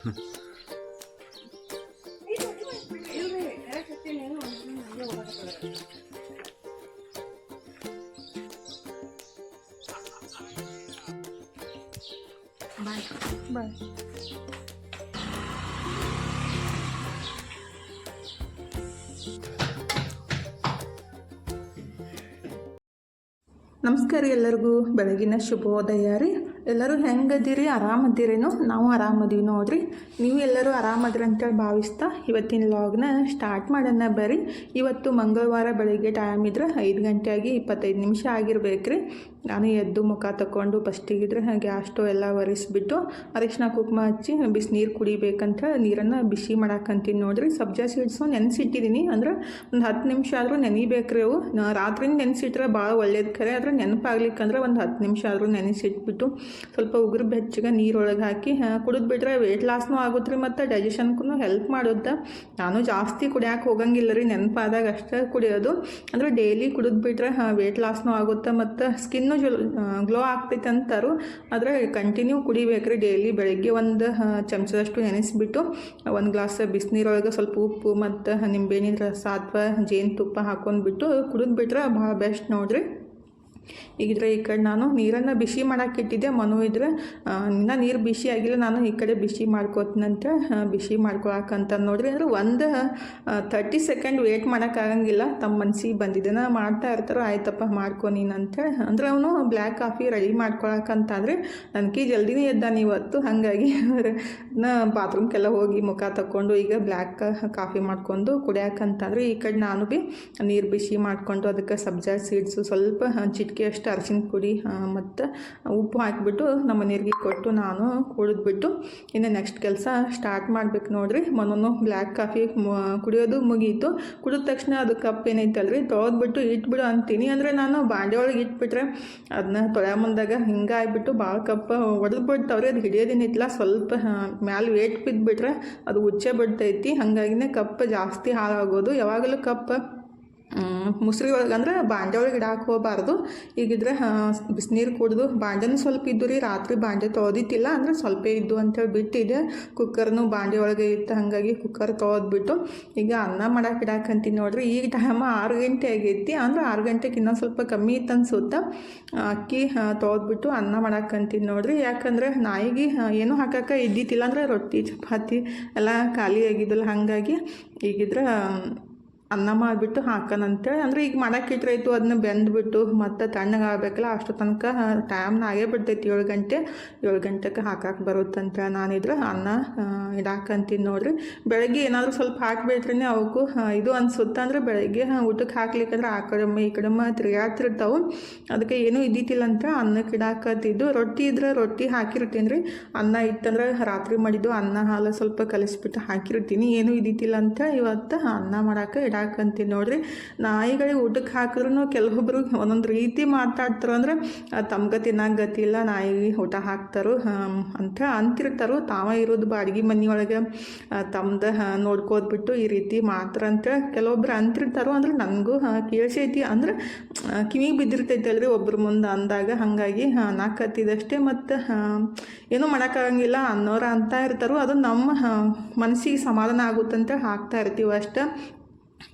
ಬಾಯ್. ಬಾಯ್. ನಮಸ್ಕಾರ ಎಲ್ಲರಿಗೂ. ಬೆಳಗಿನ ಶುಭೋದಯ ರೀ. ಎಲ್ಲರೂ ಹೆಂಗದಿರಿ? ಆರಾಮದಿರೇನು? ನಾವು ಆರಾಮದೀವಿ ನೋಡ್ರಿ. ನೀವು ಎಲ್ಲರೂ ಆರಾಮದ್ರಿ ಅಂತೇಳಿ ಭಾವಿಸ್ತಾ ಇವತ್ತಿನ ಲಾಗ್ನ ಸ್ಟಾರ್ಟ್ ಮಾಡೋಣ ಬರ್ರಿ. ಇವತ್ತು ಮಂಗಳವಾರ ಬೆಳಗ್ಗೆ ಟೈಮ್ ಇದ್ರೆ ಐದು ಗಂಟೆ ಆಗಿ ಇಪ್ಪತ್ತೈದು ನಿಮಿಷ ಆಗಿರ್ಬೇಕ್ರಿ. ನಾನು ಎದ್ದು ಮುಖ ತಗೊಂಡು ಫಸ್ಟಿಗಿದ್ರೆ ಗ್ಯಾಸ್ ಸ್ಟವ್ ಎಲ್ಲ ಒರೆಸ್ಬಿಟ್ಟು ಅರಿಶಿನ ಕುಂಕುಮ ಹಚ್ಚಿ ಬಿಸಿನೀರು ಕುಡಿಬೇಕಂತ ನೀರನ್ನು ಬಿಸಿ ಮಾಡಾಕಂತೀನಿ ನೋಡ್ರಿ. ಸಬ್ಜಾ ಸೀಡ್ಸು ನೆನೆಸಿಟ್ಟಿದ್ದೀನಿ ಅಂದ್ರೆ ಒಂದು ಹತ್ತು ನಿಮಿಷ ಆದರೂ ನೆನಿಬೇಕ್ರಿ ಅವು. ರಾತ್ರಿ ನೆನೆಸಿಟ್ರೆ ಭಾಳ ಒಳ್ಳೇದು ಖರೆ ಆದರೆ ನೆನಪಾಗ್ಲಿಕ್ಕಂದ್ರೆ ಒಂದು ಹತ್ತು ನಿಮಿಷ ಆದರೂ ನೆನೆಸಿಟ್ಬಿಟ್ಟು ಸ್ವಲ್ಪ ಉಗುರು ಬೆಚ್ಚಗೆ ನೀರೊಳಗೆ ಹಾಕಿ ಕುಡಿದ್ಬಿಟ್ರೆ ವೆಯ್ಟ್ ಲಾಸ್ನೂ ಆಗುತ್ತೆ ರೀ ಮತ್ತು ಡೈಜೆಷನ್ಗೂ ಹೆಲ್ಪ್ ಮಾಡುತ್ತೆ ನಾನು ಜಾಸ್ತಿ ಕುಡಿಯೋಕೆ ಹೋಗಂಗಿಲ್ಲ ರೀ. ನೆನಪಾದಾಗ ಅಷ್ಟೇ ಕುಡಿಯೋದು. ಅಂದರೆ ಡೈಲಿ ಕುಡಿದ್ಬಿಟ್ರೆ ವೆಯ್ಟ್ ಲಾಸ್ನೂ ಆಗುತ್ತೆ ಮತ್ತು ಸ್ಕಿನ್ನು ಜೊ ಗ್ಲೋ ಆಗ್ತೈತೆ ಅಂತಾರು ಆದರೆ ಕಂಟಿನ್ಯೂ ಕುಡಿಬೇಕ್ರಿ ಡೈಲಿ ಬೆಳಗ್ಗೆ ಒಂದು ಚಮಚದಷ್ಟು ನೆನೆಸಿಬಿಟ್ಟು ಒಂದು ಗ್ಲಾಸ್ ಬಿಸಿನೀರೊಳಗೆ ಸ್ವಲ್ಪ ಉಪ್ಪು ಮತ್ತು ನಿಂಬೆಹಣ್ಣಿನ ರಸ ಅಥವಾ ಜೇನುತುಪ್ಪ ಹಾಕೊಂಡ್ಬಿಟ್ಟು ಕುಡಿದ್ಬಿಟ್ರೆ ಭಾಳ ಬೆಸ್ಟ್ ನೋಡ್ರಿ. ಈಗಿದ್ರೆ ಈ ಕಡೆ ನಾನು ನೀರನ್ನು ಬಿಸಿ ಮಾಡಕ್ಕೆ ಇಟ್ಟಿದ್ದೆ. ಮನು ಇದ್ರೆ ಇನ್ನೂ ನೀರು ಬಿಸಿ ಆಗಿಲ್ಲ, ನಾನು ಈ ಕಡೆ ಬಿಸಿ ಮಾಡ್ಕೋತೀನಂತ ಬಿಸಿ ಮಾಡ್ಕೊಳಕಂತ ನೋಡ್ರಿ. ಅಂದ್ರೆ ಒಂದು ತರ್ಟಿ ಸೆಕೆಂಡ್ ವೇಟ್ ಮಾಡೋಕ್ಕಾಗಂಗಿಲ್ಲ ತಮ್ಮ ಮನ್ಸಿಗೆ ನಾನು ಮಾಡ್ತಾ ಇರ್ತಾರೋ, ಆಯ್ತಪ್ಪ, ಮಾಡ್ಕೊ ಅಂದ್ರೆ ಅವನು ಬ್ಲ್ಯಾಕ್ ಕಾಫಿ ರೆಡಿ ಮಾಡ್ಕೊಳಕಂತಾದ್ರೆ ನನಗೆ ಜಲ್ದಿನೇ ಎದ್ದಾನೆ ಇವತ್ತು ಹಾಗಾಗಿ ನಾ ಬಾತ್ರೂಮ್ಗೆಲ್ಲ ಹೋಗಿ ಮುಖ ತಕ್ಕೊಂಡು ಈಗ ಬ್ಲ್ಯಾಕ್ ಕಾಫಿ ಮಾಡ್ಕೊಂಡು ಕುಡಿಯಾಕಂತಂದ್ರೆ ಈ ಕಡೆ ನಾನು ಭೀ ನೀರು ಬಿಸಿ ಮಾಡ್ಕೊಂಡು ಅದಕ್ಕೆ ಸಬ್ಜಾ ಸೀಡ್ಸು ಸ್ವಲ್ಪ ಚಿಟಿಕೆ ಅಷ್ಟು ಅರಿಶಿನ ಪುಡಿ ಮತ್ತು ಉಪ್ಪು ಹಾಕಿಬಿಟ್ಟು ನಮ್ಮ ನೀರಿಗೆ ಕೊಟ್ಟು ನಾನು ಕುಡಿದ್ಬಿಟ್ಟು ಇನ್ನು ನೆಕ್ಸ್ಟ್ ಕೆಲಸ ಸ್ಟಾರ್ಟ್ ಮಾಡ್ಬೇಕು ನೋಡಿರಿ. ಮೊನ್ನೊಂದು ಬ್ಲ್ಯಾಕ್ ಕಾಫಿ ಕುಡಿಯೋದು ಮುಗೀತು. ಕುಡಿದ ತಕ್ಷಣ ಅದು ಕಪ್ ಏನೈತಲ್ರಿ, ತೊಳೆದ್ಬಿಟ್ಟು ಇಟ್ಬಿಡು ಅಂತೀನಿ. ಅಂದರೆ ನಾನು ಬಾಂಡೆ ಒಳಗೆ ಇಟ್ಬಿಟ್ರೆ ಅದನ್ನ ತೊಳೆ ಮುಂದಾಗ ಹಿಂಗೆ ಆಗ್ಬಿಟ್ಟು ಭಾಳ ಕಪ್ ಒಡೆದು ಬಿಡ್ತಾವ್ರಿ ಅದು ಹಿಡಿಯೋದೇನಿತ್ತಲ್ಲ ಸ್ವಲ್ಪ ಮ್ಯಾಲೆ ವೇಟ್ ಬಿದ್ದುಬಿಟ್ರೆ ಅದು ಉಚ್ಚೆ ಬಿಡ್ತೈತಿ. ಹಾಗಾಗಿನೇ ಕಪ್ ಜಾಸ್ತಿ ಹಾಳಾಗೋದು. ಯಾವಾಗಲೂ ಕಪ್ ಮುಸ್ರಿ ಒಳಗೆ ಅಂದ್ರೆ ಬಾಂಡೆ ಒಳಗೆ ಇಡಾಕೆ ಹೋಗಬಾರ್ದು. ಈಗಿದ್ರೆ ಬಿಸಿನೀರು ಕುಡಿದು ಬಾಂಡೆನು ಸ್ವಲ್ಪ ಇದ್ದು ರೀ, ರಾತ್ರಿ ಬಾಂಡೆ ತೊಳೆದಿತ್ತಿಲ್ಲ ಅಂದರೆ ಸ್ವಲ್ಪ ಇದ್ದು ಅಂತೇಳಿ ಬಿಟ್ಟಿದೆ ಕುಕ್ಕರ್ನು ಬಾಂಡೆ ಒಳಗೆ ಇತ್ತು ಹಾಗಾಗಿ ಕುಕ್ಕರ್ ತೊಳೆದ್ಬಿಟ್ಟು, ಈಗ ಅನ್ನ ಮಾಡಕ್ಕೆ ಇಡಾಕಂತೀನಿ ನೋಡ್ರಿ. ಈಗ ಟೈಮ್ ಆರು ಗಂಟೆ ಆಗೈತಿ, ಅಂದ್ರೆ ಆರು ಗಂಟೆಗೆ ಇನ್ನೊಂದು ಸ್ವಲ್ಪ ಕಮ್ಮಿ ಇತ್ತು ಅನ್ಸುತ್ತೆ. ಅಕ್ಕಿ ತೊಳೆದ್ಬಿಟ್ಟು ಅನ್ನ ಮಾಡಾಕಂತೀನಿ ನೋಡ್ರಿ. ಯಾಕಂದ್ರೆ ನಾಯಿಗೆ ಏನೂ ಹಾಕಕ್ಕೆ ಇದ್ದಿತ್ತಿಲ್ಲ, ಅಂದ್ರೆ ರೊಟ್ಟಿ, ಚಪಾತಿ ಎಲ್ಲ ಖಾಲಿ ಆಗಿದ್ದಲ್ಲ, ಹಾಗಾಗಿ ಈಗಿದ್ರೆ ಅನ್ನ ಮಾಡಿಬಿಟ್ಟು ಹಾಕೋಣಂತೇಳಿ ಅಂದರೆ ಈಗ ಮಾಡಕ್ಕೆ ಇಟ್ರಾಯ್ತು ಅದನ್ನ ಬೆಂದ್ಬಿಟ್ಟು ಮತ್ತು ತಣ್ಣಗಾಗಬೇಕಲ್ಲ ಅಷ್ಟು ತನಕ ಟೈಮ್ನ ಆಗೇ ಬಿಡ್ತೈತಿ. ಏಳು ಗಂಟೆ, ಏಳು ಗಂಟೆಗೆ ಹಾಕಕ್ಕೆ ಬರುತ್ತಂತ ನಾನಿದ್ರೆ ಅನ್ನ ಇಡಾಕಂತೀನಿ ನೋಡ್ರಿ. ಬೆಳಗ್ಗೆ ಏನಾದರೂ ಸ್ವಲ್ಪ ಹಾಕಿಬಿಟ್ರೆ ಅವಕ್ಕೂ ಇದು ಅನ್ಸುತ್ತೆ. ಅಂದರೆ ಬೆಳಗ್ಗೆ ಊಟಕ್ಕೆ ಹಾಕ್ಲಿಕ್ಕಂದ್ರೆ ಆ ಕಡೆಮ್ಮ ಈ ಕಡೆಮ್ಮ ತಿರುಗಾಡ್ತಿರ್ತಾವೆ ಅದಕ್ಕೆ ಏನೂ ಇದ್ದಿತ್ತಿಲ್ಲ ಅಂತ ಅನ್ನಕ್ಕೆ ಇಡಾಕತ್ತಿದ್ದು. ರೊಟ್ಟಿ ಇದ್ರೆ ರೊಟ್ಟಿ ಹಾಕಿರ್ತೀನಿ ರೀ. ಅನ್ನ ಇತ್ತಂದ್ರೆ ರಾತ್ರಿ ಮಾಡಿದ್ದು ಅನ್ನ ಹಾಲು ಸ್ವಲ್ಪ ಕಲಿಸ್ಬಿಟ್ಟು ಹಾಕಿರ್ತೀನಿ. ಏನೂ ಇದ್ದಿತ್ತಿಲ್ಲ ಅಂತ ಇವತ್ತು ಅನ್ನ ಮಾಡಕ್ಕೆ ಇಡಾಕಂತೀನಿ ನೋಡ್ರಿ. ನಾಯಿಗಳಿಗೆ ಊಟಕ್ಕೆ ಹಾಕಿದ್ರು ಕೆಲವೊಬ್ರು ಒಂದೊಂದು ರೀತಿ ಮಾತಾಡ್ತಾರೆ ಅಂದ್ರೆ ತಮ್ಗೆ ತಿನ್ನಕ್ಕೆ ಗತಿ ಇಲ್ಲ ನಾಯಿಗೆ ಊಟ ಹಾಕ್ತಾರೋ ಅಂತ ಅಂತಿರ್ತಾರೋ. ತಾವ ಇರೋದು ಬಾಡಿಗೆ ಮನೆಯೊಳಗೆ ತಮ್ದು ನೋಡ್ಕೋದ್ಬಿಟ್ಟು ಈ ರೀತಿ ಮಾತ್ರ ಅಂತ ಕೆಲವೊಬ್ರು ಅಂತಿರ್ತಾರೋ. ಅಂದ್ರೆ ನನಗೂ ಕೇಳಿಸೈತಿ. ಅಂದ್ರೆ ಕಿವಿಗೆ ಬಿದ್ದಿರ್ತೈತಲ್ರಿ ಒಬ್ರ ಮುಂದೆ ಅಂದಾಗ. ಹಾಗಾಗಿ ಕತ್ತಿದಷ್ಟೇ ಮತ್ತು ಏನೂ ಮಾಡೋಕ್ಕಾಗಂಗಿಲ್ಲ ಅನ್ನೋರು ಅಂತ ಇರ್ತಾರೋ. ಅದು ನಮ್ಮ ಮನಸ್ಸಿಗೆ ಸಮಾಧಾನ ಆಗುತ್ತಂತ ಹಾಕ್ತಾ ಇರ್ತೀವಿ ಅಷ್ಟೇ.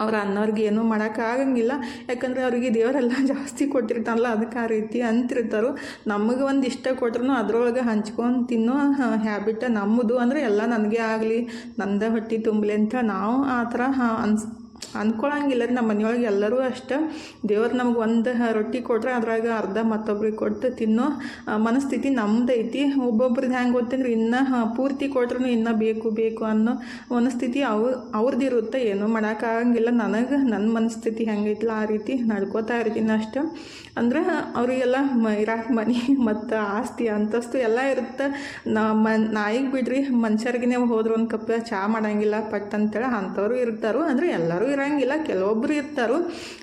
ಅವ್ರು ಅನ್ನೋರ್ಗೆ ಏನೂ ಮಾಡೋಕ್ಕಾಗಂಗಿಲ್ಲ ಯಾಕಂದರೆ ಅವರಿಗೆ ದೇವರೆಲ್ಲ ಜಾಸ್ತಿ ಕೊಟ್ಟಿರ್ತಾನಲ್ಲ ಅದಕ್ಕೆ ಆ ರೀತಿ ಅಂತಿರ್ತಾರೋ. ನಮಗೆ ಒಂದು ಇಷ್ಟ ಕೊಟ್ರು ಅದ್ರೊಳಗೆ ಹಂಚ್ಕೊಂಡು ತಿನ್ನೋ ಹ್ಯಾಬಿಟ ನಮ್ಮದು ಅಂದರೆ ಎಲ್ಲ ನನಗೆ ಆಗಲಿ, ನಂದ ಹೊಟ್ಟೆ ತುಂಬಲಿ ಅಂತ ನಾವು ಆ ಥರ ಅನ್ಸ್ ಅನ್ಕೊಳಂಗಿಲ್ಲ. ರೀ ನಮ್ಮ ಮನೆಯೊಳಗೆ ಎಲ್ಲರೂ ಅಷ್ಟೇ. ದೇವ್ರು ನಮ್ಗೆ ಒಂದು ರೊಟ್ಟಿ ಕೊಟ್ರೆ ಅದ್ರಾಗ ಅರ್ಧ ಮತ್ತೊಬ್ರಿಗೆ ಕೊಟ್ಟು ತಿನ್ನೋ ಮನಸ್ಥಿತಿ ನಮ್ಮದೈತಿ ಒಬ್ಬೊಬ್ರದ್ದು ಹೆಂಗೆ ಗೊತ್ತಂದ್ರೆ ಇನ್ನೂ ಪೂರ್ತಿ ಕೊಟ್ರೂ ಇನ್ನೂ ಬೇಕು ಬೇಕು ಅನ್ನೋ ಮನಸ್ಥಿತಿ ಅವ್ರ ಅವ್ರದ್ದು ಇರುತ್ತೆ ಏನೂ ಮಾಡೋಕ್ಕಾಗಂಗಿಲ್ಲ. ನನಗೆ ನನ್ನ ಮನಸ್ಥಿತಿ ಹೆಂಗೈತಿಲ್ಲ ಆ ರೀತಿ ನಡ್ಕೋತಾ ಇರ್ತೀನಿ ಅಷ್ಟೆ. ಅಂದ್ರೆ ಅವರಿಗೆಲ್ಲ ಮ, ಇರಾಕ್ ಮನೆ ಮತ್ತು ಆಸ್ತಿ, ಅಂತಸ್ತು ಎಲ್ಲ ಇರುತ್ತೆ. ನಾ ಮನ್ ನಾಯಿಗೆ ಬಿಡ್ರಿ. ಮನುಷ್ಯರಿಗಿನೇ ಹೋದ್ರು ಒಂದು ಕಪ್ ಚಹಾ ಮಾಡಂಗಿಲ್ಲ, ಪಟ್ ಅಂತೇಳಿ ಅಂಥವ್ರು ಇರ್ತಾರೋ. ಅಂದರೆ ಎಲ್ಲರೂ ಇರಂಗಿಲ್ಲ, ಕೆಲವೊಬ್ರು ಇರ್ತಾರೋ.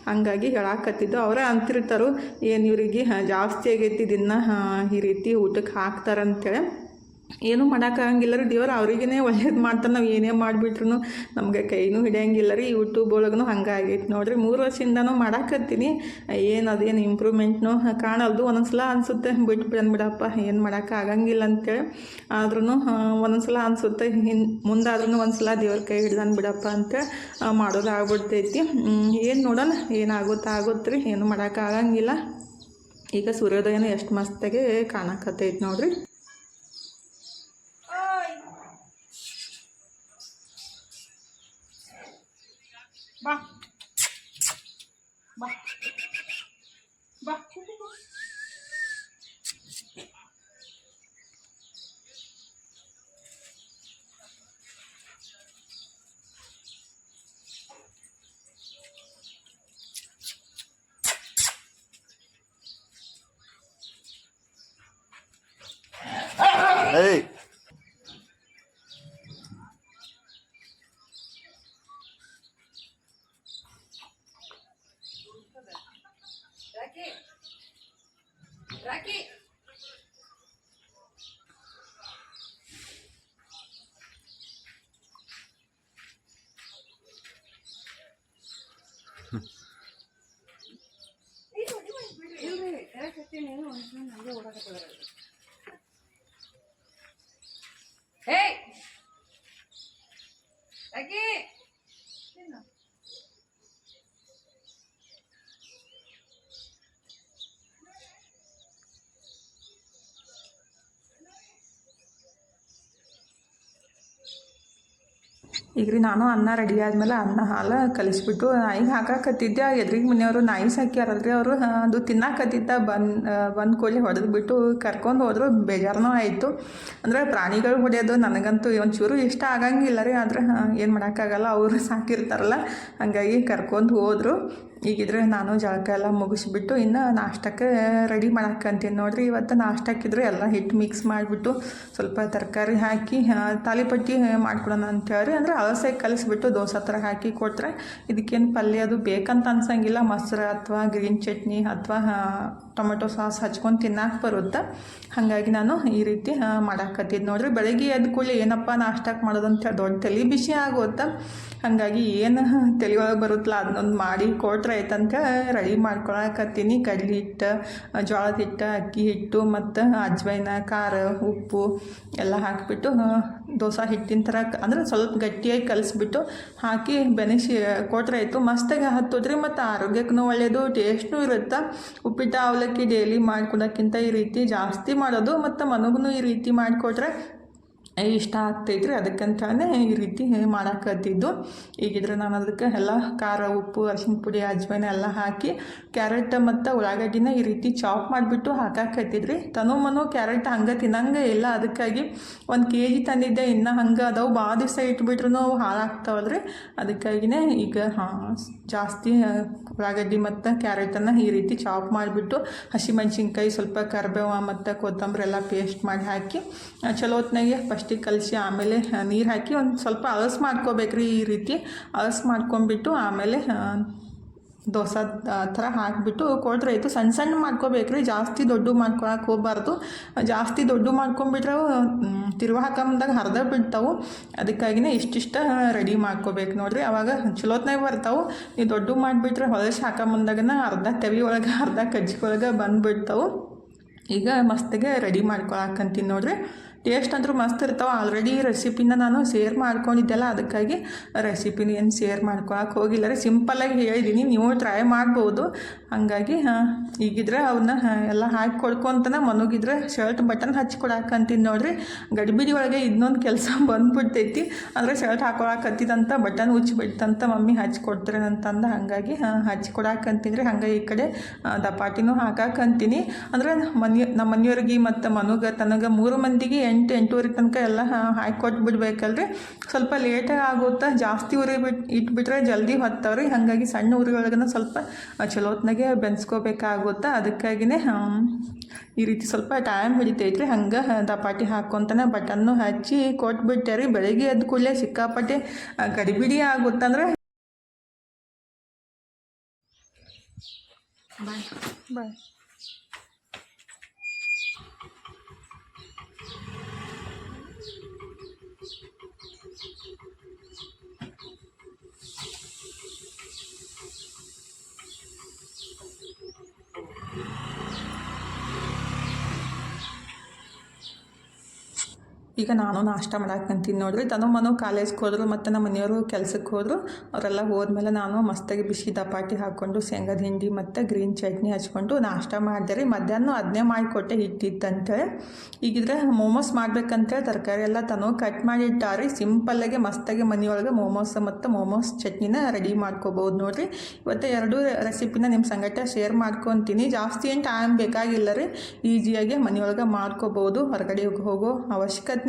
ಹಂಗಾಗಿ ಹೇಳಾಕತ್ತಿದ್ದು ಅವರೇ ಅಂತಿರ್ತಾರೋ. ಏನು ಇವರಿಗೆ ಜಾಸ್ತಿ ಆಗೈತಿ, ದಿನ ಈ ರೀತಿ ಊಟಕ್ಕೆ ಹಾಕ್ತಾರಂತೇಳಿ. ಏನೂ ಮಾಡೋಕ್ಕಾಗಂಗಿಲ್ಲ ರೀ ದೇವ್ರು ಅವ್ರಿಗೇ ಒಳ್ಳೇದು ಮಾಡ್ತಾರೆ ನಾವು ಏನೇ ಮಾಡಿಬಿಟ್ರು ನಮಗೆ ಕೈನೂ ಹಿಡಿಯಂಗಿಲ್ಲ ರೀ ಯೂಟ್ಯೂಬ್ ಒಳಗೂ ಆಗೈತೆ ನೋಡಿರಿ. ಮೂರು ವರ್ಷದಿಂದನೂ ಮಾಡಾಕತ್ತೀನಿ. ಏನು ಅದೇನು ಇಂಪ್ರೂವ್ಮೆಂಟ್ನು ಕಾಣಲ್ದು. ಒಂದೊಂದ್ಸಲ ಅನಿಸುತ್ತೆ ಬಿಟ್ಟು ಬಿಡಪ್ಪ, ಏನು ಮಾಡೋಕ್ಕಾಗಂಗಿಲ್ಲ ಅಂತೇಳಿ. ಆದ್ರೂ ಒಂದೊಂದ್ಸಲ ಅನಿಸುತ್ತೆ, ಹಿಂದೆ ಮುಂದಾದ್ರೂ ಒಂದು ಸಲ ದೇವ್ರ ಕೈ ಹಿಡ್ದನ್ ಬಿಡಪ್ಪ ಅಂತೇಳಿ ಮಾಡೋದು ಆಗ್ಬಿಡ್ತೈತಿ ಏನು ನೋಡೋಣ ಏನಾಗುತ್ತೆ ಆಗುತ್ತೆ ರೀ, ಏನು ಮಾಡೋಕ್ಕಾಗಂಗಿಲ್ಲ ಈಗ ಸೂರ್ಯೋದಯನೂ ಎಷ್ಟು ಮಸ್ತಾಗೆ ಕಾಣಕತ್ತೈತಿ ನೋಡ್ರಿ. Bah. ಹೇ ರಾಕಿ ಈಗ ರೀ ನಾನು ಅನ್ನ ರೆಡಿ ಆದಮೇಲೆ ಅನ್ನ ಹಾಲು ಕಲಿಸ್ಬಿಟ್ಟು ನಾಯಿಗೆ ಹಾಕಾಕತ್ತಿದ್ದೆ. ಎದ್ರಿಗೆ ಮನೆಯವರು ನಾಯಿ ಸಾಕ್ಯಾರಲ್ರಿ ಅವರು. ಅದು ತಿನ್ನಾಕತ್ತಿದ್ದ ಬಂದು ಬಂದು ಕೋಳಿ ಹೊಡೆದ್ಬಿಟ್ಟು ಕರ್ಕೊಂಡು ಹೋದರು. ಬೇಜಾರನೂ ಆಯಿತು. ಅಂದರೆ ಪ್ರಾಣಿಗಳು ಹೊಡೆಯೋದು ನನಗಂತೂ ಒಂಚೂರು ಇಷ್ಟ ಆಗಂಗಿಲ್ಲ ರೀ, ಆದರೆ ಏನು ಮಾಡೋಕ್ಕಾಗಲ್ಲ, ಅವರು ಸಾಕಿರ್ತಾರಲ್ಲ, ಹಾಗಾಗಿ ಕರ್ಕೊಂಡು ಹೋದರು. ಈಗಿದ್ರೆ ನಾನು ಜಳಕ ಎಲ್ಲ ಮುಗಿಸ್ಬಿಟ್ಟು ಇನ್ನು ನಾಷ್ಟಕ್ಕೆ ರೆಡಿ ಮಾಡಕ್ಕಂತೀನಿ ನೋಡ್ರಿ. ಇವತ್ತು ನಾಷ್ಟಕ್ಕಿದ್ರೆ ಎಲ್ಲ ಹಿಟ್ಟು ಮಿಕ್ಸ್ ಮಾಡಿಬಿಟ್ಟು ಸ್ವಲ್ಪ ತರಕಾರಿ ಹಾಕಿ ತಾಲಿಪಟ್ಟಿ ಮಾಡ್ಕೊಡೋಣ ಅಂತೇಳಿ ಅಂದರೆ ಅಳಸೆ ಕಲಿಸ್ಬಿಟ್ಟು ದೋಸೆ ಥರ ಹಾಕಿ ಕೊಟ್ಟರೆ ಇದಕ್ಕೇನು ಪಲ್ಯ ಅದು ಬೇಕಂತ ಅನ್ಸಂಗಿಲ್ಲ. ಮೊಸರು ಅಥವಾ ಗ್ರೀನ್ ಚಟ್ನಿ ಅಥವಾ ಟೊಮೆಟೊ ಸಾಸ್ ಹಚ್ಕೊಂಡು ತಿನ್ನಕ್ಕೆ ಬರುತ್ತೆ? ಹಾಗಾಗಿ ನಾನು ಈ ರೀತಿ ಮಾಡಾಕತ್ತಿದ್ದು ನೋಡ್ರಿ. ಬೆಳಗ್ಗೆ ಎದ್ದ ಕೂಡಲೇ ಏನಪ್ಪ ನಾಷ್ಟಕ್ಕೆ ಮಾಡೋದಂತ ದೊಡ್ಡ ತಲೆ ಬಿಸಿ ಆಗುತ್ತೆ? ಹಾಗಾಗಿ ಏನು ತಲೆ ಒಳಗೆ ಬರುತ್ತಲ್ಲ ಅದನ್ನೊಂದು ಮಾಡಿ ಕೊಟ್ರೆ ಆಯ್ತಂತ ರೆಡಿ ಮಾಡ್ಕೊಳಕತ್ತೀನಿ. ಕಡ್ಲೆ ಹಿಟ್ಟು ಜೋಳದ ಹಿಟ್ಟು, ಅಕ್ಕಿ ಹಿಟ್ಟು ಮತ್ತು ಅಜ್ವೈನ ಖಾರ, ಉಪ್ಪು ಎಲ್ಲ ಹಾಕಿಬಿಟ್ಟು ದೋಸೆ ಹಿಟ್ಟಿನ ಥರ ಅಂದ್ರೆ ಸ್ವಲ್ಪ ಗಟ್ಟಿಯಾಗಿ ಕಲಿಸ್ಬಿಟ್ಟು ಹಾಕಿ ಬೆನಿಸಿ ಕೊಟ್ಟರೆ ಆಯಿತು, ಮಸ್ತಾಗಿ ಹತ್ತೋದ್ರಿ ಮತ್ತು ಆರೋಗ್ಯಕ್ಕೂ ಒಳ್ಳೆಯದು ಟೇಸ್ಟ್ನೂ ಇರುತ್ತೆ? ಉಪ್ಪಿಟ್ಟು, ಅವಲಕ್ಕಿ ಡೈಲಿ ಮಾಡ್ಕೊಳಕ್ಕಿಂತ ಈ ರೀತಿ ಜಾಸ್ತಿ ಮಾಡೋದು ಮತ್ತು ಮನಗೂ ಈ ರೀತಿ ಮಾಡಿಕೊಟ್ರೆ ಇಷ್ಟ ಆಗ್ತೈತ್ರಿ ಅದಕ್ಕಂತಾನೆ ಈ ರೀತಿ ಮಾಡಾಕತ್ತಿದ್ದು ಈಗಿದ್ರೆ ನಾನು ಅದಕ್ಕೆ ಎಲ್ಲ ಖಾರ, ಉಪ್ಪು, ಅರಿಶಿನ ಪುಡಿ, ಅಜ್ವಾನ ಎಲ್ಲ ಹಾಕಿ ಕ್ಯಾರೆಟ್ ಮತ್ತು ಉಳ್ಳಾಗಡ್ಡಿನ ಈ ರೀತಿ ಚಾಪ್ ಮಾಡಿಬಿಟ್ಟು ಹಾಕಾಕತ್ತಿದ್ರಿ ತನು ಮನು ಕ್ಯಾರೆಟ್ ಹಂಗೆ ತಿನ್ನಂಗೆ ಇಲ್ಲ. ಅದಕ್ಕಾಗಿ ಒಂದು ಕೆ ಜಿ ತಂದಿದ್ದೆ. ಇನ್ನು ಹಂಗೆ ಅದಾವು. ಭಾಳ ದಿವಸ ಇಟ್ಬಿಟ್ರು ಹಾಳಾಗ್ತಾವಲ್ರಿ. ಅದಕ್ಕಾಗಿನೇ ಈಗ ಜಾಸ್ತಿ ಉಳ್ಳಾಗಡ್ಡಿ ಮತ್ತು ಕ್ಯಾರೆಟನ್ನು ಈ ರೀತಿ ಚಾಪ್ ಮಾಡಿಬಿಟ್ಟು ಹಸಿಮೆಣ್ಸಿನ್ಕಾಯಿ ಸ್ವಲ್ಪ ಕರ್ಬೇವ ಮತ್ತು ಕೊತ್ತಂಬರಿ ಎಲ್ಲ ಪೇಸ್ಟ್ ಮಾಡಿ ಹಾಕಿ ಚಲೋ ಹೊತ್ನಾಗೆ ಫಸ್ಟಿಗೆ ಕಲಸಿ, ಆಮೇಲೆ ನೀರು ಹಾಕಿ ಒಂದು ಸ್ವಲ್ಪ ಅಳಸ್ ಮಾಡ್ಕೋಬೇಕ್ರಿ ಈ ರೀತಿ. ಅಳಸ್ ಮಾಡ್ಕೊಂಬಿಟ್ಟು ಆಮೇಲೆ ದೋಸೆ ಥರ ಹಾಕಿಬಿಟ್ಟು ಕೊಟ್ರೆ ಆಯಿತು ಸಣ್ಣ ಸಣ್ಣ ಮಾಡ್ಕೋಬೇಕ್ರಿ, ಜಾಸ್ತಿ ದೊಡ್ಡ ಮಾಡ್ಕೊಳಕ್ಕೆ ಹೋಗ್ಬಾರ್ದು. ಜಾಸ್ತಿ ದೊಡ್ಡ ಮಾಡ್ಕೊಂಬಿಟ್ರೆ ತಿರುವ ಹಾಕೊಂಬಂದಾಗ ಹರಿದ ಬಿಡ್ತಾವೆ. ಅದಕ್ಕಾಗಿನೇ ಇಷ್ಟಿಷ್ಟ ರೆಡಿ ಮಾಡ್ಕೋಬೇಕು ನೋಡಿರಿ. ಅವಾಗ ಚಲೋತ್ನಾಗ ಬರ್ತಾವೆ. ನೀವು ದೊಡ್ಡ ಮಾಡಿಬಿಟ್ರೆ ಹೊಲಸು ಹಾಕೊಂಬಂದಾಗನ ಅರ್ಧ ತೆವಿ ಒಳಗೆ, ಅರ್ಧ ಕಜ್ಜಿ ಒಳಗೆ ಬಂದುಬಿಡ್ತಾವೆ. ಈಗ ಮಸ್ತಿಗೆ ರೆಡಿ ಮಾಡ್ಕೊಳಕ್ಕಂತೀನಿ ನೋಡ್ರಿ. ಟೇಸ್ಟ್ ಅಂದರೂ ಮಸ್ತ್ ಇರ್ತಾವೆ. ಆಲ್ರೆಡಿ ರೆಸಿಪಿನ ನಾನು ಶೇರ್ ಮಾಡ್ಕೊಂಡಿದ್ದೆಲ್ಲ, ಅದಕ್ಕಾಗಿ ರೆಸಿಪಿನ ಏನು ಶೇರ್ ಮಾಡ್ಕೊಳಕ್ಕೆ ಹೋಗಿಲ್ಲ ರೀ. ಸಿಂಪಲ್ಲಾಗಿ ಹೇಳಿದ್ದೀನಿ ನೀವು ಟ್ರೈ ಮಾಡ್ಬೋದು. ಹಾಗಾಗಿ, ಹಾಂ, ಈಗಿದ್ರೆ ಅವನ್ನ ಎಲ್ಲ ಹಾಕಿ ಕೊಡ್ಕೊಂತನ ಮನುಗಿದ್ರೆ ಶರ್ಟ್ ಬಟನ್ ಹಚ್ಚಿ ಕೊಡಾಕಂತೀನಿ ನೋಡ್ರಿ. ಗಡಿಬಿಡಿ ಒಳಗೆ ಇನ್ನೊಂದು ಕೆಲಸ ಬಂದ್ಬಿಡ್ತೈತಿ. ಅಂದರೆ ಶರ್ಟ್ ಹಾಕೊಳಕತ್ತಿದಂತ ಬಟನ್ ಉಚ್ಚಿಬಿಡ್ತಂತ ಮಮ್ಮಿ ಹಚ್ಚಿ ಅಂತಂದ ಹಾಗಾಗಿ ಹಚ್ಚಿ ಕೊಡಾಕಂತೀನಿ ಹಂಗೆ ಈ ಕಡೆ ದಪಾಟಿನೂ ಹಾಕಾಕಂತೀನಿ ಅಂದರೆ ಮನೆಯ ನಮ್ಮ ಮನೆಯವ್ರಿಗೆ ಮತ್ತು ಮನುಗ ತನಗೆ ಮೂರು ಮಂದಿಗೆ ಎಂಟು ಎಂಟೂವರೆ ತನಕ ಎಲ್ಲ ಹಾಕಿ ಕೊಟ್ಬಿಡ್ಬೇಕಲ್ರಿ ಸ್ವಲ್ಪ ಲೇಟಾಗಿ ಆಗುತ್ತೆ? ಜಾಸ್ತಿ ಉರಿ ಬಿಟ್ಟು ಇಟ್ಬಿಟ್ರೆ ಜಲ್ದಿ ಹೊತ್ತವ್ರಿ. ಹಾಗಾಗಿ ಸಣ್ಣ ಉರಿ ಒಳಗನ ಸ್ವಲ್ಪ ಚಲೋತ್ನಾಗೆ ಚಲೋ ಹೊತ್ನಾಗೆ ಬೆನ್ಸ್ಕೋಬೇಕಾಗುತ್ತೆ? ಅದಕ್ಕಾಗಿನೇ ಆಮ್, ಈ ರೀತಿ ಸ್ವಲ್ಪ ಟೈಮ್ ಹಿಡಿತೈತ್ರಿ. ಹಂಗೆ ದಪಾಟಿ ಹಾಕೊತಾನೆ ಬಟನ್ನು ಹಚ್ಚಿ ಕೊಟ್ಬಿಟ್ಟೆ ರೀ ಬೆಳಗ್ಗೆ ಎದ್ದು ಕೂಡಲೇ ಸಿಕ್ಕಾಪಟ್ಟೆ ಗಡಿಬಿಡಿ ಆಗುತ್ತಂದ್ರೆ. ಬಾಯ್. ಬಾಯ್. ಈಗ ನಾನು ನಾಷ್ಟ ಮಾಡಾಕಂತೀನಿ ನೋಡಿರಿ. ತನು ಮನು ಕಾಲೇಜ್ಗೆ ಹೋದ್ರು, ಮತ್ತು ನಮ್ಮ ಮನೆಯವರು ಕೆಲ್ಸಕ್ಕೆ ಹೋದರು. ಅವರೆಲ್ಲ ಹೋದ್ಮೇಲೆ ನಾನು ಮಸ್ತಾಗಿ ಬಿಸಿ ದಪಾಟಿ ಹಾಕ್ಕೊಂಡು, ಶೇಂಗಾದ ಹಿಂಡಿ ಮತ್ತು ಗ್ರೀನ್ ಚಟ್ನಿ ಹಚ್ಕೊಂಡು ನಾಷ್ಟ ಮಾಡಿದೆ ರೀ. ಮಧ್ಯಾಹ್ನ ಅದನ್ನೇ ಮಾಡಿಕೊಟ್ಟೆ ಹಿಟ್ಟಿತ್ತಂತೇಳಿ. ಈಗಿದ್ರೆ ಮೋಮೋಸ್ ಮಾಡ್ಬೇಕಂತೇಳಿ ತರಕಾರಿ ಎಲ್ಲ ತನು ಕಟ್ ಮಾಡಿಟ್ಟಾರಿ ಸಿಂಪಲ್ಲಾಗೆ ಮಸ್ತಾಗಿ ಮನೆಯೊಳಗೆ ಮೋಮೋಸ್ ಮತ್ತು ಮೋಮೋಸ್ ಚಟ್ನಿನ ರೆಡಿ ಮಾಡ್ಕೋಬೋದು ನೋಡಿರಿ. ಇವತ್ತು ಎರಡೂ ರೆಸಿಪಿನ ನಿಮ್ಮ ಸಂಗಟ ಶೇರ್ ಮಾಡ್ಕೊತೀನಿ. ಜಾಸ್ತಿ ಏನು ಟೈಮ್ ಬೇಕಾಗಿಲ್ಲ ರೀ. ಈಸಿಯಾಗಿ ಮನೆಯೊಳಗೆ ಮಾಡ್ಕೋಬೋದು. ಹೊರಗಡೆ ಹೋಗೋ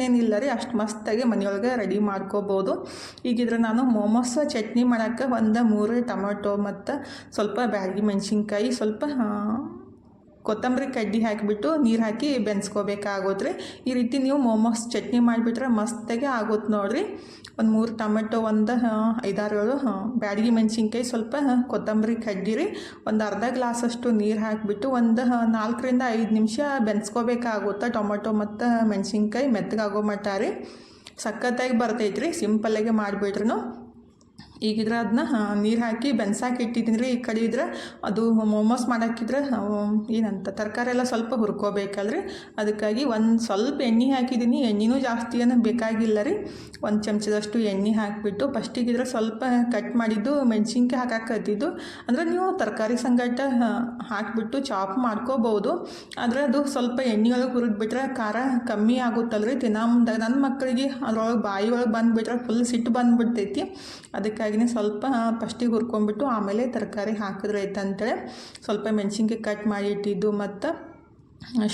ಅವಶ್ಯಕತೆನೇನಿಲ್ಲ ರೀ ಅಷ್ಟು ಮಸ್ತಾಗಿ ಮನೆಯೊಳಗೆ ರೆಡಿ ಮಾಡ್ಕೋಬೋದು. ಈಗಿದ್ರೆ ನಾನು ಮೋಮೋಸ್ ಚಟ್ನಿ ಮಾಡೋಕ್ಕೆ ಒಂದು ಮೂರು ಟೊಮೊಟೊ ಮತ್ತು ಸ್ವಲ್ಪ ಬ್ಯಾಡಗಿ ಮೆಣಸಿನ್ಕಾಯಿ ಸ್ವಲ್ಪ ಆ, ಕೊತ್ತಂಬರಿ ಕಡ್ಡಿ ಹಾಕಿಬಿಟ್ಟು ನೀರು ಹಾಕಿ ಬೆನ್ಸ್ಕೋಬೇಕಾಗೋದ್ರಿ ಈ ರೀತಿ ನೀವು ಮೋಮೋಸ್ ಚಟ್ನಿ ಮಾಡಿಬಿಟ್ರೆ ಮಸ್ತಾಗಿ ಆಗುತ್ತೆ ನೋಡಿರಿ. ಒಂದು ಮೂರು ಟೊಮೆಟೊ, ಒಂದು ಐದಾರು ಬ್ಯಾಡಗಿ ಮೆಣಸಿನ್ಕಾಯಿ ಸ್ವಲ್ಪ ಕೊತ್ತಂಬರಿ ಕಡ್ಡಿ ರೀ. ಒಂದು ಅರ್ಧ ಗ್ಲಾಸಷ್ಟು ನೀರು ಹಾಕಿಬಿಟ್ಟು ಒಂದು ನಾಲ್ಕರಿಂದ ಐದು ನಿಮಿಷ ಬೆನ್ಸ್ಕೋಬೇಕಾಗುತ್ತೆ ಟೊಮೆಟೊ ಮತ್ತು ಮೆಣಸಿನ್ಕಾಯಿ ಮೆತ್ತಗಾಗೋ ಮಟ್ಟ ರೀ. ಸಖತ್ತಾಗಿ ಬರ್ತೈತ್ರಿ, ಸಿಂಪಲ್ಲಾಗೆ ಮಾಡಿಬಿಟ್ರು ಈಗಿದ್ರೆ ಅದನ್ನ ನೀರು ಹಾಕಿ ಬೆನ್ಸಾಕಿ ಇಟ್ಟಿದ್ದೀನಿ ರೀ ಈ ಕಡೆ ಇದ್ರೆ ಅದು ಮೋಮೋಸ್ ಮಾಡಾಕಿದ್ರೆ ಏನಂತ, ತರಕಾರಿ ಎಲ್ಲ ಸ್ವಲ್ಪ ಹುರ್ಕೋಬೇಕಲ್ರಿ. ಅದಕ್ಕಾಗಿ ಒಂದು ಸ್ವಲ್ಪ ಎಣ್ಣೆ ಹಾಕಿದ್ದೀನಿ ಎಣ್ಣೆನೂ ಜಾಸ್ತಿ ಏನು ಬೇಕಾಗಿಲ್ಲ ರೀ. ಒಂದು ಚಮಚದಷ್ಟು ಎಣ್ಣೆ ಹಾಕಿಬಿಟ್ಟು ಫಸ್ಟಿಗಿದ್ರೆ ಸ್ವಲ್ಪ ಕಟ್ ಮಾಡಿದ್ದು, ಮೆಣಸಿನ್ಕಾಯಿ ಹಾಕಾಕತ್ತಿದ್ದು ಅಂದರೆ ನೀವು ತರಕಾರಿ ಸಂಗಟ ಹಾಕಿಬಿಟ್ಟು ಚಾಪ್ ಮಾಡ್ಕೋಬೋದು. ಆದರೆ ಅದು ಸ್ವಲ್ಪ ಎಣ್ಣೆ ಒಳಗೆ ಹುರಿದ್ಬಿಟ್ರೆ ಖಾರ ಕಮ್ಮಿ ಆಗುತ್ತಲ್ರಿ. ತಿನ್ನ ಮುಂದೆ ನನ್ನ ಮಕ್ಕಳಿಗೆ ಅದ್ರೊಳಗೆ ಬಾಯಿ ಒಳಗೆ ಬಂದುಬಿಟ್ರೆ ಫುಲ್ ಸಿಟ್ಟು ಬಂದುಬಿಡ್ತೈತಿ. ಅದಕ್ಕಾಗಿನೇ ಸ್ವಲ್ಪ ಫಸ್ಟಿಗೆ ಹುರ್ಕೊಂಡ್ಬಿಟ್ಟು ಆಮೇಲೆ ತರಕಾರಿ ಹಾಕಿದ್ರೆ ಅಂತೇಳಿ ಸ್ವಲ್ಪ ಮೆಣಸಿನ್ಕಾಯಿ ಕಟ್ ಮಾಡಿ ಇಟ್ಟಿದ್ದು ಮತ್ತು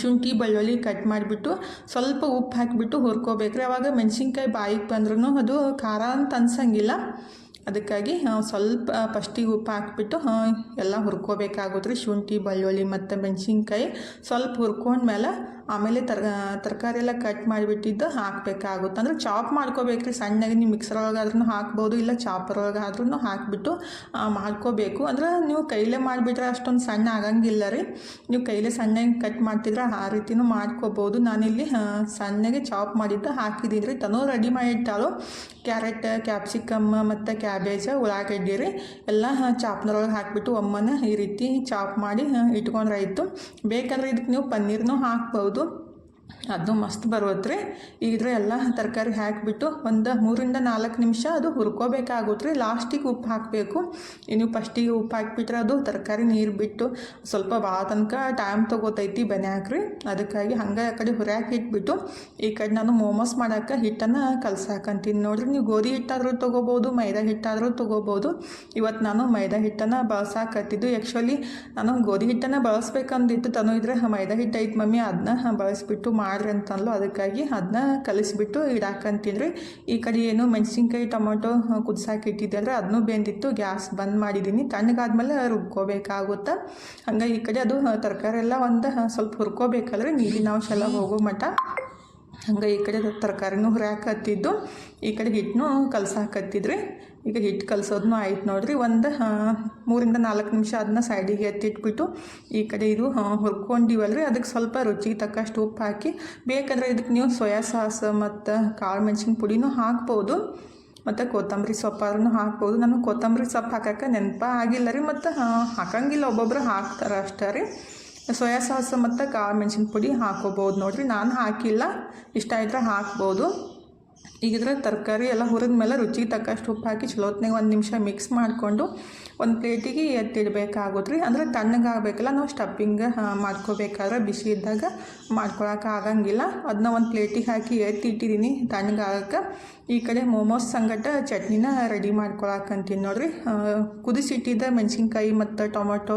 ಶುಂಠಿ, ಬೆಳ್ಳುಳ್ಳಿ ಕಟ್ ಮಾಡಿಬಿಟ್ಟು ಸ್ವಲ್ಪ ಉಪ್ಪು ಹಾಕಿಬಿಟ್ಟು ಹುರ್ಕೋಬೇಕ್ರಿ. ಅವಾಗ ಮೆಣಸಿನ್ಕಾಯಿ ಬಾಯಿಗೆ ಬಂದ್ರೂ ಅದು ಖಾರ ಅಂತ ಅನ್ಸಂಗಿಲ್ಲ. ಅದಕ್ಕಾಗಿ ಸ್ವಲ್ಪ ಫಸ್ಟಿಗೆ ಉಪ್ಪು ಹಾಕಿಬಿಟ್ಟು ಎಲ್ಲ ಹುರ್ಕೋಬೇಕಾಗುತ್ತೆ ರೀ. ಶುಂಠಿ, ಬೆಳ್ಳುಳ್ಳಿ ಮತ್ತು ಮೆಣಸಿನ್ಕಾಯಿ ಸ್ವಲ್ಪ ಹುರ್ಕೊಂಡ್ಮೇಲೆ ಆಮೇಲೆ ತರ ತರಕಾರಿ ಎಲ್ಲ ಕಟ್ ಮಾಡಿಬಿಟ್ಟಿದ್ದು ಹಾಕಬೇಕಾಗುತ್ತೆ. ಅಂದ್ರೆ ಚಾಪ್ ಮಾಡ್ಕೋಬೇಕ್ರಿ. ಸಣ್ಣಗೆ ನೀವು ಮಿಕ್ಸರ್ ಒಳಗಾದ್ರೂ ಹಾಕ್ಬೋದು, ಇಲ್ಲ ಚಾಪರ್ ಒಳಗಾದ್ರೂ ಹಾಕಿಬಿಟ್ಟು ಮಾಡ್ಕೋಬೇಕು. ಅಂದ್ರೆ ನೀವು ಕೈಲೇ ಮಾಡಿಬಿಟ್ರೆ ಅಷ್ಟೊಂದು ಸಣ್ಣ ಆಗಂಗಿಲ್ಲ ರೀ. ನೀವು ಕೈಲೇ ಸಣ್ಣಗೆ ಕಟ್ ಮಾಡ್ತಿದ್ರೆ ಆ ರೀತಿನೂ ಮಾಡ್ಕೋಬೋದು. ನಾನಿಲ್ಲಿ ಸಣ್ಣಗೆ ಚಾಪ್ ಮಾಡಿದ್ದು ಹಾಕಿದ್ದೀನಿ ರೀ. ತನೂ ರೆಡಿ ಮಾಡಿಟ್ಟಾಳು. ಕ್ಯಾರೆಟ್ ಕ್ಯಾಪ್ಸಿಕಮ್ ಮತ್ತು ಕ್ಯಾಬೇಜ್ ಉಳ್ಳಾಗಡ್ಡಿ ರೀ. ಎಲ್ಲ ಚಾಪ್ನರೊಳಗೆ ಹಾಕಿಬಿಟ್ಟು ಒಮ್ಮನ ಈ ರೀತಿ ಚಾಪ್ ಮಾಡಿ ಇಟ್ಕೊಂಡ್ರೆ ಆಯಿತು ಬೇಕಂದ್ರೆ ಇದಕ್ಕೆ ನೀವು ಪನ್ನೀರ್ನೂ ಹಾಕ್ಬೋದು. público ಅದು ಮಸ್ತ್ ಬರುತ್ತೆ ರೀ ಈಗಿದ್ರೆ ಎಲ್ಲ ತರಕಾರಿ ಹಾಕಿಬಿಟ್ಟು ಒಂದು ಮೂರಿಂದ ನಾಲ್ಕು ನಿಮಿಷ ಅದು ಹುರ್ಕೋಬೇಕಾಗುತ್ತೆ ರೀ ಲಾಸ್ಟಿಗೆ ಉಪ್ಪು ಹಾಕಬೇಕು. ನೀವು ಫಸ್ಟಿಗೆ ಉಪ್ಪು ಹಾಕಿಬಿಟ್ರೆ ಅದು ತರಕಾರಿ ನೀರು ಬಿಟ್ಟು ಸ್ವಲ್ಪ ಭಾಳ ತನಕ ಟೈಮ್ ತೊಗೋತೈತಿ ಬೆನ್ಯಾಕ್ರಿ. ಅದಕ್ಕಾಗಿ ಹಂಗೆ ಆ ಕಡೆ ಹುರ್ಯಾಕೆ ಇಟ್ಬಿಟ್ಟು ಈ ಕಡೆ ನಾನು ಮೋಮೋಸ್ ಮಾಡೋಕ್ಕೆ ಹಿಟ್ಟನ್ನು ಕಲ್ಸಾಕಂತೀನಿ. ನೋಡ್ರಿ, ನೀವು ಗೋಧಿ ಹಿಟ್ಟಾದರೂ ತೊಗೋಬೋದು, ಮೈದಾ ಹಿಟ್ಟಾದರೂ ತೊಗೋಬೋದು. ಇವತ್ತು ನಾನು ಮೈದಾ ಹಿಟ್ಟನ್ನು ಬಳಸಾಕತ್ತಿದ್ದು. ಆ್ಯಕ್ಚುಲಿ ನಾನು ಗೋಧಿ ಹಿಟ್ಟನ್ನು ಬಳಸ್ಬೇಕಂದಿತ್ತು. ತನು ಇದ್ರೆ ಮೈದಾ ಹಿಟ್ಟು ಐತೆ ಮಮ್ಮಿ ಅದನ್ನ ಬಳಸ್ಬಿಟ್ಟು ಮಾಡ್ರಿ ಅಂತಂದ್ಲು ಅದಕ್ಕಾಗಿ ಅದನ್ನ ಕಲಿಸಿಬಿಟ್ಟು ಇಡಾಕಂತಿದ್ರಿ ಈ ಕಡೆ ಏನು ಮೆಣಸಿನ್ಕಾಯಿ, ಟೊಮೊಟೊ ಇಟ್ಟಿದ್ದೆ ಅಂದ್ರೆ ಅದನ್ನೂ ಬೆಂದಿತ್ತು. ಗ್ಯಾಸ್ ಬಂದ್ ಮಾಡಿದ್ದೀನಿ ತಣ್ಣಗಾದ್ಮೇಲೆ ರುಬ್ಕೋಬೇಕಾಗುತ್ತೆ. ಹಂಗೆ ಈ ಕಡೆ ಅದು ತರಕಾರಿ ಎಲ್ಲ ಒಂದು ಸ್ವಲ್ಪ ಹುರ್ಕೋಬೇಕಲ್ರಿ. ನೀರಿನ ಅಂಶ ಎಲ್ಲ ಹೋಗೋ ಮಟ್ಟ ಹಂಗೆ ಈ ಕಡೆ ತರಕಾರಿನೂ ಹುರಿಯಾಕತ್ತಿದ್ದು ಈ ಕಡೆ ಹಿಟ್ಟನ್ನು ಕಲ್ಸಾಕತ್ತಿದ್ರಿ ಈಗ ಹಿಟ್ಟು ಕಲಿಸೋದನ್ನು ಆಯ್ತು ನೋಡಿರಿ. ಒಂದು ಮೂರಿಂದ ನಾಲ್ಕು ನಿಮಿಷ ಅದನ್ನ ಸೈಡಿಗೆ ಎತ್ತಿಟ್ಬಿಟ್ಟು ಈ ಕಡೆ ಇದು ಹುರ್ಕೊಂಡಿವಲ್ರಿ. ಅದಕ್ಕೆ ಸ್ವಲ್ಪ ರುಚಿಗೆ ತಕ್ಕಷ್ಟು ಉಪ್ಪು ಹಾಕಿ, ಬೇಕಾದರೆ ಇದಕ್ಕೆ ನೀವು ಸೋಯಾ ಸಾಸ್ ಮತ್ತು ಕಾಳು ಮೆಣಸಿನ ಪುಡಿನೂ ಹಾಕ್ಬೋದು. ಮತ್ತು ಕೊತ್ತಂಬರಿ ಸೊಪ್ಪಾದ್ರೂ ಹಾಕ್ಬೋದು. ನಾನು ಕೊತ್ತಂಬರಿ ಸೊಪ್ಪು ಹಾಕಕ್ಕೆ ನೆನಪ ಆಗಿಲ್ಲ ರೀ. ಮತ್ತು ಹಾಕಂಗಿಲ್ಲ. ಒಬ್ಬೊಬ್ರು ಹಾಕ್ತಾರೆ ಅಷ್ಟೇ ರೀ. ಸೋಯಾ ಸಾಸ್ ಮತ್ತು ಕಾಳು ಮೆಣಸಿನ ಪುಡಿ ಹಾಕೋಬೋದು ನೋಡಿರಿ. ನಾನು ಹಾಕಿಲ್ಲ. ಇಷ್ಟ ಇದ್ರೆ ಹಾಕ್ಬೋದು. ಈಗಿದ್ರೆ ತರಕಾರಿ ಎಲ್ಲ ಹುರಿದ ಮೇಲೆ ರುಚಿಗೆ ತಕ್ಕಷ್ಟು ಉಪ್ಪು ಹಾಕಿ ಚಲೋತ್ನಾಗ ಒಂದು ನಿಮಿಷ ಮಿಕ್ಸ್ ಮಾಡಿಕೊಂಡು ಒಂದು ಪ್ಲೇಟಿಗೆ ಎತ್ತಿಡಬೇಕಾಗುತ್ತೆ ರೀ ಅಂದರೆ ತಣ್ಣಗಾಗಬೇಕಲ್ಲ, ನಾವು ಸ್ಟಪ್ಪಿಂಗ್ ಮಾಡ್ಕೋಬೇಕಾದ್ರೆ ಬಿಸಿ ಇದ್ದಾಗ ಮಾಡ್ಕೊಳಕ್ಕೆ ಆಗಂಗಿಲ್ಲ. ಅದನ್ನ ಒಂದು ಪ್ಲೇಟಿಗೆ ಹಾಕಿ ಎತ್ತಿ ಇಟ್ಟಿದ್ದೀನಿ ತಣ್ಣಗಾಗಕ್ಕೆ ಈ ಕಡೆ ಮೋಮೋಸ್ ಸಂಗಟ ಚಟ್ನಿನ ರೆಡಿ ಮಾಡ್ಕೊಳಕಂತೀನಿ ನೋಡ್ರಿ. ಕುದಿಸಿಟ್ಟಿದ್ದ ಮೆಣಸಿನ್ಕಾಯಿ ಮತ್ತು ಟೊಮೊಟೊ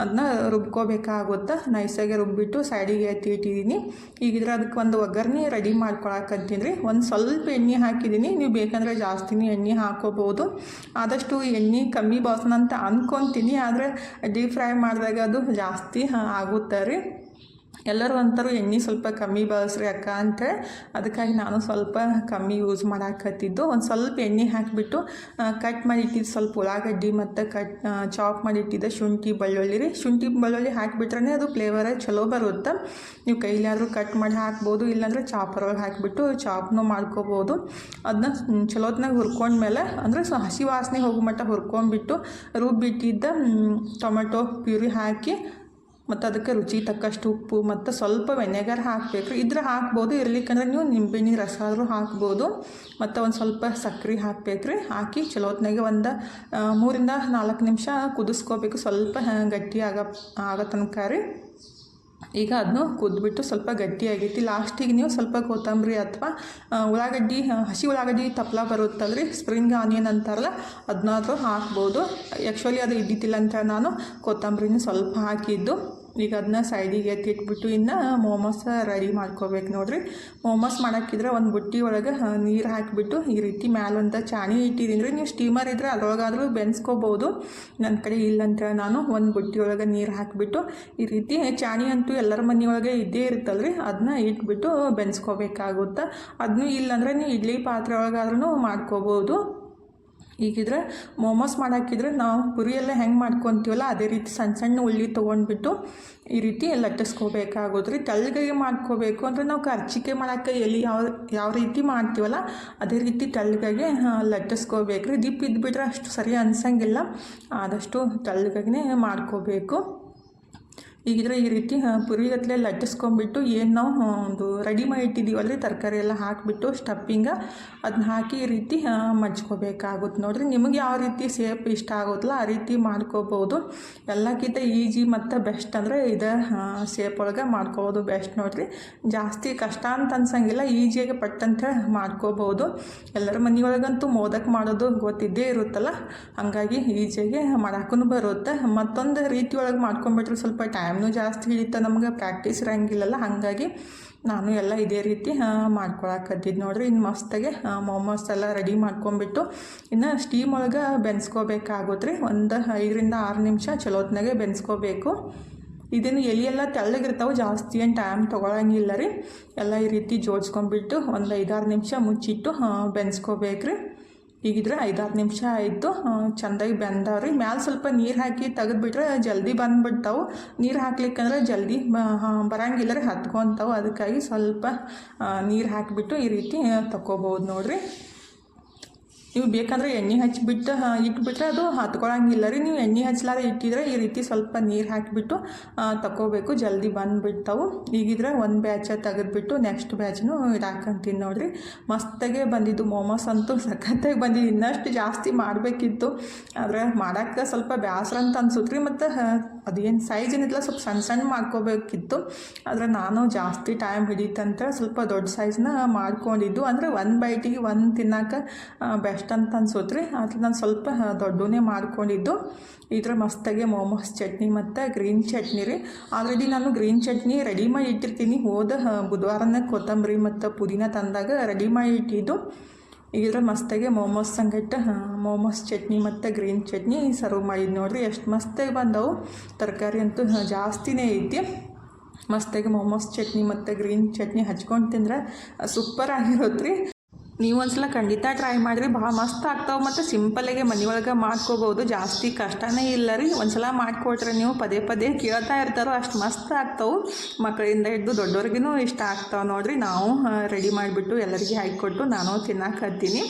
ಅದನ್ನ ರುಬ್ಕೋಬೇಕಾಗುತ್ತೆ? ನೈಸಾಗಿ ರುಬ್ಬಿಟ್ಟು ಸೈಡಿಗೆ ಎತ್ತಿ ಇಟ್ಟಿದ್ದೀನಿ. ಈಗಿದ್ರೆ ಅದಕ್ಕೆ ಒಂದು ಒಗ್ಗರಣೆ ರೆಡಿ ಮಾಡ್ಕೊಳಕಂತೀನಿ ರೀ ಒಂದು ಸ್ವಲ್ಪ ಎಣ್ಣೆ ಹಾಕಿದ್ದೀನಿ. ನೀವು ಬೇಕಂದರೆ ಜಾಸ್ತಿನೇ ಎಣ್ಣೆ ಹಾಕೋಬೋದು. ಆದಷ್ಟು ಎಣ್ಣೆ ಕಮ್ಮಿ ಬಾಸನ ಅಂತ ಅಂದ್ಕೊತೀನಿ ಆದರೆ ಡೀಪ್ ಫ್ರೈ ಮಾಡಿದಾಗ ಅದು ಜಾಸ್ತಿ ಆಗುತ್ತೆ ರೀ? ಎಲ್ಲರೂ ಅಂತಾರು, ಎಣ್ಣೆ ಸ್ವಲ್ಪ ಕಮ್ಮಿ ಬಳಸ್ರಿ ಅಕ್ಕ ಅಂತ. ಅದಕ್ಕಾಗಿ ನಾನು ಸ್ವಲ್ಪ ಕಮ್ಮಿ ಯೂಸ್ ಮಾಡಾಕತ್ತಿದ್ದು. ಒಂದು ಸ್ವಲ್ಪ ಎಣ್ಣೆ ಹಾಕಿಬಿಟ್ಟು ಕಟ್ ಮಾಡಿ ಇಟ್ಟಿದ್ದು ಸ್ವಲ್ಪ ಉಳ್ಳಾಗಡ್ಡಿ ಮತ್ತು ಕಟ್ ಚಾಪ್ ಮಾಡಿ ಇಟ್ಟಿದ್ದೆ ಶುಂಠಿ ಬೆಳ್ಳುಳ್ಳಿ ರೀ. ಶುಂಠಿ ಬೆಳ್ಳುಳ್ಳಿ ಹಾಕಿಬಿಟ್ರೆ ಅದು ಫ್ಲೇವರೇ ಚಲೋ ಬರುತ್ತೆ. ನೀವು ಕೈಲಾದರೂ ಕಟ್ ಮಾಡಿ ಹಾಕ್ಬೋದು, ಇಲ್ಲಾಂದರೆ ಚಾಪರ್ ಒಳಗೆ ಹಾಕಿಬಿಟ್ಟು ಚಾಪ್ನೂ ಮಾಡ್ಕೋಬೋದು. ಅದನ್ನ ಚಲೋತ್ನಾಗ ಹುರ್ಕೊಂಡ್ಮೇಲೆ, ಅಂದರೆ ಸೊ ಹಸಿ ವಾಸನೆ ಹೋಗೋ ಮಟ್ಟ ಹುರ್ಕೊಂಡ್ಬಿಟ್ಟು ರುಬ್ಬಿಟ್ಟಿದ್ದ ಟೊಮೆಟೊ ಪ್ಯೂರಿ ಹಾಕಿ ಮತ್ತು ಅದಕ್ಕೆ ರುಚಿ ತಕ್ಕಷ್ಟು ಉಪ್ಪು, ಮತ್ತು ಸ್ವಲ್ಪ ವೆನೆಗರ್ ಹಾಕಬೇಕು. ಇದ್ರೆ ಹಾಕ್ಬೋದು ಇರ್ಲಿಕ್ಕಂದ್ರೆ ನೀವು ನಿಂಬೆಹಣ್ಣಿ ರಸ ಆದರೂ ಹಾಕ್ಬೋದು. ಮತ್ತು ಒಂದು ಸ್ವಲ್ಪ ಸಕ್ಕರೆ ಹಾಕ್ಬೇಕು ರೀ ಹಾಕಿ ಚಲೋ ಹೊತ್ನಾಗೆ ಒಂದು ಮೂರಿಂದ ನಾಲ್ಕು ನಿಮಿಷ ಕುದಿಸ್ಕೋಬೇಕು. ಸ್ವಲ್ಪ ಗಟ್ಟಿ ಆಗ, ಆಗೋ ತನಕ ರೀ. ಈಗ ಅದನ್ನು ಕುದ್ಬಿಟ್ಟು ಸ್ವಲ್ಪ ಗಟ್ಟಿಯಾಗೈತಿ ಲಾಸ್ಟಿಗೆ ನೀವು ಸ್ವಲ್ಪ ಕೊತ್ತಂಬರಿ ಅಥವಾ ಉಳ್ಳಾಗಡ್ಡಿ ಹಸಿ ಉಳ್ಳಾಗಡ್ಡಿ ತಪ್ಪಲ ಬರುತ್ತಲ್ರಿ. ಸ್ಪ್ರಿಂಗ್ ಆನಿಯನ್ ಅಂತಾರಲ್ಲ ಅದನ್ನಾದರೂ ಹಾಕ್ಬೋದು. ಆ್ಯಕ್ಚುಲಿ ಅದು ಇದ್ದಿದ್ದಿಲ್ಲ ಅಂತ ನಾನು. ಕೊತ್ತಂಬರಿನ ಸ್ವಲ್ಪ ಹಾಕಿದ್ದು. ಈಗ ಅದನ್ನ ಸೈಡಿಗೆ ಎತ್ತಿಟ್ಬಿಟ್ಟು ಇನ್ನು ಮೋಮೋಸ್ ರೆಡಿ ಮಾಡ್ಕೋಬೇಕು ನೋಡ್ರಿ. ಮೋಮೋಸ್ ಮಾಡೋಕ್ಕಿದ್ರೆ ಒಂದು ಬುಟ್ಟಿ ಒಳಗೆ ನೀರು ಹಾಕಿಬಿಟ್ಟು ಈ ರೀತಿ ಮ್ಯಾಲಂತ ಚಾಣಿ ಇಟ್ಟಿದ್ದೀನಿ ನೀವು ಸ್ಟೀಮರ್ ಇದ್ದರೆ ಅದ್ರೊಳಗಾದರೂ ಬೆನ್ಸ್ಕೋಬೋದು. ನನ್ನ ಕಡೆ ಇಲ್ಲಂತ ನಾನು ಒಂದು ಬುಟ್ಟಿ ಒಳಗೆ ನೀರು ಹಾಕಿಬಿಟ್ಟು ಈ ರೀತಿ ಚಾಣಿ ಅಂತೂ ಎಲ್ಲರ ಮನೆಯೊಳಗೆ ಇದ್ದೇ ರೀ ಅದನ್ನ ಇಟ್ಬಿಟ್ಟು ಬೆನ್ಸ್ಕೋಬೇಕಾಗುತ್ತೆ. ಅದನ್ನೂ ಇಲ್ಲಾಂದ್ರೆ ನೀವು ಇಡ್ಲಿ ಪಾತ್ರೆ ಒಳಗಾದ್ರೂ ಮಾಡ್ಕೋಬೋದು. ಈಗಿದ್ರೆ ಮೋಮೋಸ್ ಮಾಡಾಕಿದ್ರೆ ನಾವು ಪುರಿಯೆಲ್ಲ ಹೆಂಗೆ ಮಾಡ್ಕೊತೀವಲ್ಲ, ಅದೇ ರೀತಿ ಸಣ್ಣ ಸಣ್ಣ ಉಳ್ಳಿ ತೊಗೊಂಡ್ಬಿಟ್ಟು ಈ ರೀತಿ ಲಟ್ಟಿಸ್ಕೋಬೇಕಾಗೋದ್ರಿ ತೆಳ್ಳಗೆ ಮಾಡ್ಕೋಬೇಕು ಅಂದರೆ ನಾವು ಕರ್ಚಿಕೆ ಮಾಡೋಕ್ಕೆ ಎಲ್ಲಿ ಯಾವ ಯಾವ ರೀತಿ ಮಾಡ್ತೀವಲ್ಲ, ಅದೇ ರೀತಿ ತೆಳ್ಳಗೆ ಲಟ್ಟಿಸ್ಕೋಬೇಕ್ರಿ ದಿಪ್ಪ ಇದ್ಬಿಟ್ರೆ ಅಷ್ಟು ಸರಿ ಅನ್ಸಂಗಿಲ್ಲ, ಆದಷ್ಟು ತೆಳ್ಳಗೆ ಮಾಡ್ಕೋಬೇಕು. ಈಗಿದ್ರೆ ಈ ರೀತಿ ಪುರಿಗತ್ಲೆ ಲಟ್ಟಿಸ್ಕೊಂಡ್ಬಿಟ್ಟು ಏನು ನಾವು ಒಂದು ರೆಡಿ ಮಾಡಿ ರೀ ತರಕಾರಿ ಎಲ್ಲ ಹಾಕಿಬಿಟ್ಟು ಸ್ಟಪ್ಪಿಂಗ ಅದನ್ನ ಹಾಕಿ ಈ ರೀತಿ ಮಜ್ಕೋಬೇಕಾಗುತ್ತೆ. ನೋಡಿರಿ, ನಿಮಗೆ ಯಾವ ರೀತಿ ಸೇಫ್ ಇಷ್ಟ ಆಗುತ್ತಲ್ಲ, ಆ ರೀತಿ ಮಾಡ್ಕೋಬೋದು. ಎಲ್ಲಕ್ಕಿಂತ ಈಜಿ ಮತ್ತು ಬೆಸ್ಟ್ ಅಂದರೆ ಇದು ಸೇಪ್ ಒಳಗೆ ಮಾಡ್ಕೋಬೋದು ಬೆಸ್ಟ್ ನೋಡಿರಿ. ಜಾಸ್ತಿ ಕಷ್ಟ ಅಂತ ಅನ್ಸಂಗಿಲ್ಲ ಈಜಿಯಾಗಿ ಪಟ್ಟಂತ ಮಾಡ್ಕೋಬೋದು. ಎಲ್ಲರ ಮನೆಯೊಳಗಂತೂ ಮೋದಕ ಮಾಡೋದು ಗೊತ್ತಿದ್ದೇ ಇರುತ್ತಲ್ಲ, ಹಾಗಾಗಿ ಈಜಿಯಾಗಿ ಮಾಡಾಕೂ ಬರುತ್ತೆ. ಮತ್ತೊಂದು ರೀತಿ ಒಳಗೆ ಮಾಡ್ಕೊಂಬಿಟ್ರೆ ಸ್ವಲ್ಪ ಟೈಮ್ನು ಜಾಸ್ತಿ ಹಿಡಿತ ನಮ್ಗೆ ಪ್ರಾಕ್ಟೀಸ್ ಇರೋಂಗಿಲ್ಲಲ್ಲ, ಹಾಗಾಗಿ ನಾನು ಎಲ್ಲ ಇದೇ ರೀತಿ ಮಾಡ್ಕೊಳಕತ್ತಿದ್ದು ನೋಡ್ರಿ. ಇನ್ನು ಮಸ್ತಾಗೆ ಮೊಮೋಸ್ ಎಲ್ಲ ರೆಡಿ ಮಾಡ್ಕೊಂಬಿಟ್ಟು ಇನ್ನು ಸ್ಟೀಮ್ ಒಳಗೆ ಬೆನ್ಸ್ಕೋಬೇಕಾಗುತ್ತೆ ರೀ ಒಂದು ಐದರಿಂದ ಆರು ನಿಮಿಷ ಚಲೋತ್ನಾಗೆ ಬೆನ್ಸ್ಕೋಬೇಕು. ಇದನ್ನು ಎಲೆ ಎಲ್ಲ ತೆಳ್ಳಗಿರ್ತಾವೆ, ಜಾಸ್ತಿ ಏನು ಟೈಮ್ ತೊಗೊಳಂಗಿಲ್ಲ ರೀ ಎಲ್ಲ ಈ ರೀತಿ ಜೋಡಿಸ್ಕೊಂಬಿಟ್ಟು ಒಂದು ಐದಾರು ನಿಮಿಷ ಮುಚ್ಚಿಟ್ಟು ಬೆನ್ಸ್ಕೋಬೇಕು ರೀ ಈಗಿದ್ರೆ ಐದಾರು ನಿಮಿಷ ಆಯಿತು. ಚೆಂದಾಗಿ ರೀ ಮ್ಯಾಲೆ ಸ್ವಲ್ಪ ನೀರು ಹಾಕಿ ತೆಗೆದುಬಿಟ್ರೆ ಜಲ್ದಿ ಬಂದುಬಿಡ್ತಾವೆ. ನೀರು ಹಾಕ್ಲಿಕ್ಕಂದ್ರೆ ಜಲ್ದಿ ಬರಂಗಿಲ್ಲ ರೀ, ಹತ್ಕೊಂತಾವೆ. ಅದಕ್ಕಾಗಿ ಸ್ವಲ್ಪ ನೀರು ಹಾಕಿಬಿಟ್ಟು ಈ ರೀತಿ ತಗೋಬೋದು ನೋಡ್ರಿ. ನೀವು ಬೇಕಂದ್ರೆ ಎಣ್ಣೆ ಹಚ್ಚಿಬಿಟ್ಟು ಇಟ್ಬಿಟ್ರೆ ಅದು ಹತ್ಕೊಳಂಗಿಲ್ಲ ರೀ. ನೀವು ಎಣ್ಣೆ ಹಚ್ಚಲಾರ ಇಟ್ಟಿದ್ರೆ ಈ ರೀತಿ ಸ್ವಲ್ಪ ನೀರು ಹಾಕಿಬಿಟ್ಟು ತಗೋಬೇಕು ಜಲ್ದಿ ಬಂದುಬಿಡ್ತಾವು. ಈಗಿದ್ರೆ ಒಂದು ಬ್ಯಾಚ ತೆಗೆದ್ಬಿಟ್ಟು ನೆಕ್ಸ್ಟ್ ಬ್ಯಾಚ್ನು ಇಡಾಕಂತೀನಿ ನೋಡಿರಿ. ಮಸ್ತಾಗೆ ಬಂದಿದ್ದು ಮೋಮೋಸ್ ಅಂತೂ ಸಖತ್ತಾಗಿ ಬಂದಿದ್ದು. ಇನ್ನಷ್ಟು ಜಾಸ್ತಿ ಮಾಡಬೇಕಿತ್ತು. ಆದರೆ ಮಾಡೋಕ್ಕೆ ಸ್ವಲ್ಪ ಬೇಸರ ಅಂತ ಅನ್ಸುತ್ತೆ ರೀ ಮತ್ತು ಅದೇನು ಸೈಜ್ ಏನಿಲ್ಲ, ಸ್ವಲ್ಪ ಸಣ್ಣ ಸಣ್ಣ ಮಾಡ್ಕೋಬೇಕಿತ್ತು. ಆದರೆ ನಾನು ಜಾಸ್ತಿ ಟೈಮ್ ಹಿಡಿತಂತ ಸ್ವಲ್ಪ ದೊಡ್ಡ ಸೈಜ್ನ ಮಾಡ್ಕೊಂಡಿದ್ದು. ಅಂದರೆ ಒಂದು ಬೈಟಿಗೆ ಒಂದು ತಿನ್ನಕ್ಕೆ ಬೆಸ್ಟ್ ಅಂತ ಅನ್ಸುತ್ತೆ ರೀ ಆದರೆ ನಾನು ಸ್ವಲ್ಪ ದೊಡ್ಡನೇ ಮಾಡ್ಕೊಂಡಿದ್ದು. ಇದ್ರ ಮಸ್ತಾಗೆ ಮೋಮೋಸ್ ಚಟ್ನಿ ಮತ್ತು ಗ್ರೀನ್ ಚಟ್ನಿ ರೀ. ಆಲ್ರೆಡಿ ನಾನು ಗ್ರೀನ್ ಚಟ್ನಿ ರೆಡಿ ಮಾಡಿ ಇಟ್ಟಿರ್ತೀನಿ. ಹೋದ ಬುಧವಾರನೇ ಕೊತ್ತಂಬರಿ ಮತ್ತು ಪುದೀನ ತಂದಾಗ ರೆಡಿ ಮಾಡಿ ಇಟ್ಟಿದ್ದು. ಈಗಿದ್ರೆ ಮಸ್ತಾಗೆ ಮೋಮೋಸ್ ಸಂಗಟ ಮೋಮೋಸ್ ಚಟ್ನಿ ಮತ್ತು ಗ್ರೀನ್ ಚಟ್ನಿ ಸರ್ವ್ ಮಾಡಿದ್ದು ನೋಡಿರಿ. ಎಷ್ಟು ಮಸ್ತಾಗಿ ಬಂದವು. ತರಕಾರಿ ಅಂತೂ ಜಾಸ್ತಿನೇ ಐತಿ. ಮಸ್ತಾಗಿ ಮೋಮೋಸ್ ಚಟ್ನಿ ಮತ್ತು ಗ್ರೀನ್ ಚಟ್ನಿ ಹಚ್ಕೊಂಡು ತಿಂದ್ರೆ ಸೂಪರ್ ಆಗಿರುತ್ತೆ ರೀ ನೀವು ಒಂದ್ಸಲ ಖಂಡಿತ ಟ್ರೈ ಮಾಡಿರಿ. ಭಾಳ ಮಸ್ತ್ ಆಗ್ತಾವೆ ಮತ್ತು ಸಿಂಪಲ್ಲಾಗೆ ಮನೆಯೊಳಗೆ ಮಾಡ್ಕೋಬೋದು ಜಾಸ್ತಿ ಕಷ್ಟನೇ ಇಲ್ಲ ರೀ. ಒಂದ್ಸಲ ಮಾಡಿಕೊಟ್ರೆ ನೀವು ಪದೇ ಪದೇ ಕೇಳ್ತಾ ಇರ್ತಾರೋ ಅಷ್ಟು ಮಸ್ತ್ ಆಗ್ತಾವೆ. ಮಕ್ಕಳಿಂದ ಹಿಡಿದು ದೊಡ್ಡವ್ರಿಗೂ ಇಷ್ಟ ಆಗ್ತಾವೆ ನೋಡಿರಿ. ನಾವು ರೆಡಿ ಮಾಡಿಬಿಟ್ಟು ಎಲ್ಲರಿಗೆ ಹಾಕಿಕೊಟ್ಟು ನಾನು ತಿನ್ನಕ್ಕೆ ಹತ್ತೀನಿ.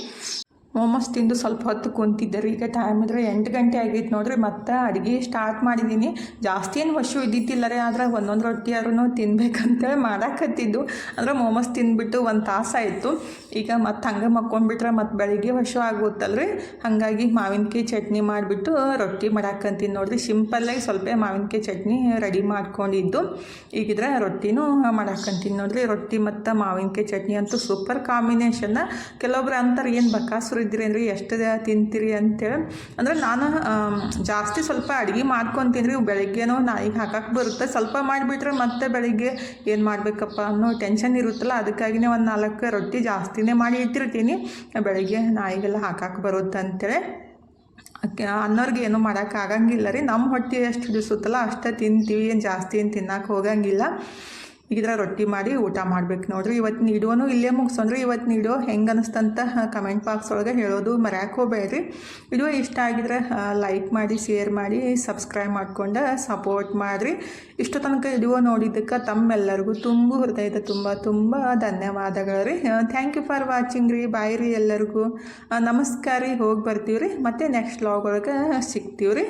ಮೋಮೋಸ್ ತಿಂದು ಸ್ವಲ್ಪ ಹೊತ್ತು ಕುಂತಿದ್ದೆ ರೀ ಈಗ ಟೈಮ್ ಇದ್ರೆ ಎಂಟು ಗಂಟೆ ಆಗೈತೆ ನೋಡ್ರಿ, ಮತ್ತೆ ಅಡುಗೆ ಸ್ಟಾರ್ಟ್ ಮಾಡಿದ್ದೀನಿ ಜಾಸ್ತಿ ಏನು ವಶು ಇದ್ದಿತ್ತಿಲ್ಲ ರೀ ಆದ್ರೆ ಒಂದೊಂದು ರೊಟ್ಟಿ ಆದ್ರೂ ತಿನ್ಬೇಕಂತೇಳಿ ಮಾಡಾಕತ್ತಿದ್ದು. ಅಂದ್ರೆ ಮೋಮೋಸ್ ತಿಂದ್ಬಿಟ್ಟು ಒಂದು ತಾಸಾಯಿತು ಈಗ ಮತ್ತೆ ಹಂಗೆ ಮಕ್ಕೊಂಡ್ಬಿಟ್ರೆ ಮತ್ತೆ ಬೆಳಿಗ್ಗೆ ವಶು ಆಗುತ್ತಲ್ರಿ. ಹಾಗಾಗಿ ಮಾವಿನಕಾಯಿ ಚಟ್ನಿ ಮಾಡಿಬಿಟ್ಟು ರೊಟ್ಟಿ ಮಾಡಾಕಂತೀನಿ ನೋಡ್ರಿ. ಸಿಂಪಲ್ಲಾಗಿ ಸ್ವಲ್ಪ ಮಾವಿನಕಾಯಿ ಚಟ್ನಿ ರೆಡಿ ಮಾಡ್ಕೊಂಡಿದ್ದು. ಈಗಿದ್ರೆ ರೊಟ್ಟಿನೂ ಮಾಡಾಕಂತೀನಿ ನೋಡ್ರಿ. ರೊಟ್ಟಿ ಮತ್ತು ಮಾವಿನಕಾಯಿ ಚಟ್ನಿ ಅಂತೂ ಸೂಪರ್ ಕಾಂಬಿನೇಷನ್ನ ಕೆಲವೊಬ್ರು ಅಂತಾರೆ, ಏನು ಬಕಾಸುರು ಇದ್ದೀರಿ ಅಂದರೆ ಎಷ್ಟು ತಿಂತೀರಿ ಅಂತೇಳಿ. ಅಂದ್ರೆ ನಾನು ಜಾಸ್ತಿ ಸ್ವಲ್ಪ ಅಡುಗೆ ಮಾಡ್ಕೊತೀನಿ ರೀ, ಬೆಳಗ್ಗೆನೋ ನಾಯಿಗೆ ಹಾಕಕ್ಕೆ ಬರುತ್ತೆ. ಸ್ವಲ್ಪ ಮಾಡಿಬಿಟ್ರೆ ಮತ್ತೆ ಬೆಳಿಗ್ಗೆ ಏನು ಮಾಡಬೇಕಪ್ಪ ಅನ್ನೋ ಟೆನ್ಷನ್ ಇರುತ್ತಲ್ಲ, ಅದಕ್ಕಾಗಿನೇ ಒಂದು ನಾಲ್ಕು ರೊಟ್ಟಿ ಜಾಸ್ತಿನೇ ಮಾಡಿ ಇಟ್ಟಿರ್ತೀನಿ. ಬೆಳಗ್ಗೆ ನಾಯಿಗೆಲ್ಲ ಹಾಕಕ್ಕೆ ಬರುತ್ತೆ ಅಂತೇಳಿ. ಅನ್ನೋರ್ಗೆ ಏನೂ ಮಾಡೋಕ್ಕಾಗಂಗಿಲ್ಲ ರೀ. ನಮ್ಮ ಹೊಟ್ಟೆ ಎಷ್ಟು ಹಿಡಿಸುತ್ತಲ್ಲ, ಅಷ್ಟೇ ತಿಂತೀವಿ. ಏನು ಜಾಸ್ತಿ ಏನು ತಿನ್ನಕ್ಕೆ ಹೋಗಂಗಿಲ್ಲ. ಈಗಿದ್ರೆ ರೊಟ್ಟಿ ಮಾಡಿ ಊಟ ಮಾಡ್ಬೇಕು ನೋಡ್ರಿ. ಇವತ್ತಿನ ವಿಡಿಯೋನು ಇಲ್ಲೇ ಮುಗಿಸೋಣ್ರಿ. ಇವತ್ತಿನ ವಿಡಿಯೋ ಹೆಂಗೆ ಅನಿಸ್ತಂತ ಕಮೆಂಟ್ ಬಾಕ್ಸ್ ಒಳಗೆ ಹೇಳೋದು ಮರ್ಯಾಕೆ ಹೋಗ್ಬೇಡ್ರಿ ಇದು ಇಷ್ಟ ಆಗಿದ್ರೆ ಲೈಕ್ ಮಾಡಿ ಶೇರ್ ಮಾಡಿ ಸಬ್ಸ್ಕ್ರೈಬ್ ಮಾಡ್ಕೊಂಡು ಸಪೋರ್ಟ್ ಮಾಡಿರಿ. ಇಷ್ಟು ತನಕ ವಿಡಿಯೋ ನೋಡಿದ್ದಕ್ಕೆ ತಮ್ಮೆಲ್ಲರಿಗೂ ತುಂಬ ಹೃದಯದ ತುಂಬ ತುಂಬ ಧನ್ಯವಾದಗಳು ರೀ ಥ್ಯಾಂಕ್ ಯು ಫಾರ್ ವಾಚಿಂಗ್ ರೀ. ಬಾಯ್ ರೀ ಎಲ್ಲರಿಗೂ. ನಮಸ್ಕಾರ ರೀ. ಹೋಗಿ ಬರ್ತೀವಿ ರೀ ಮತ್ತು ನೆಕ್ಸ್ಟ್ ಲಾಗ್ ಒಳಗೆ ಸಿಗ್ತೀವಿ ರೀ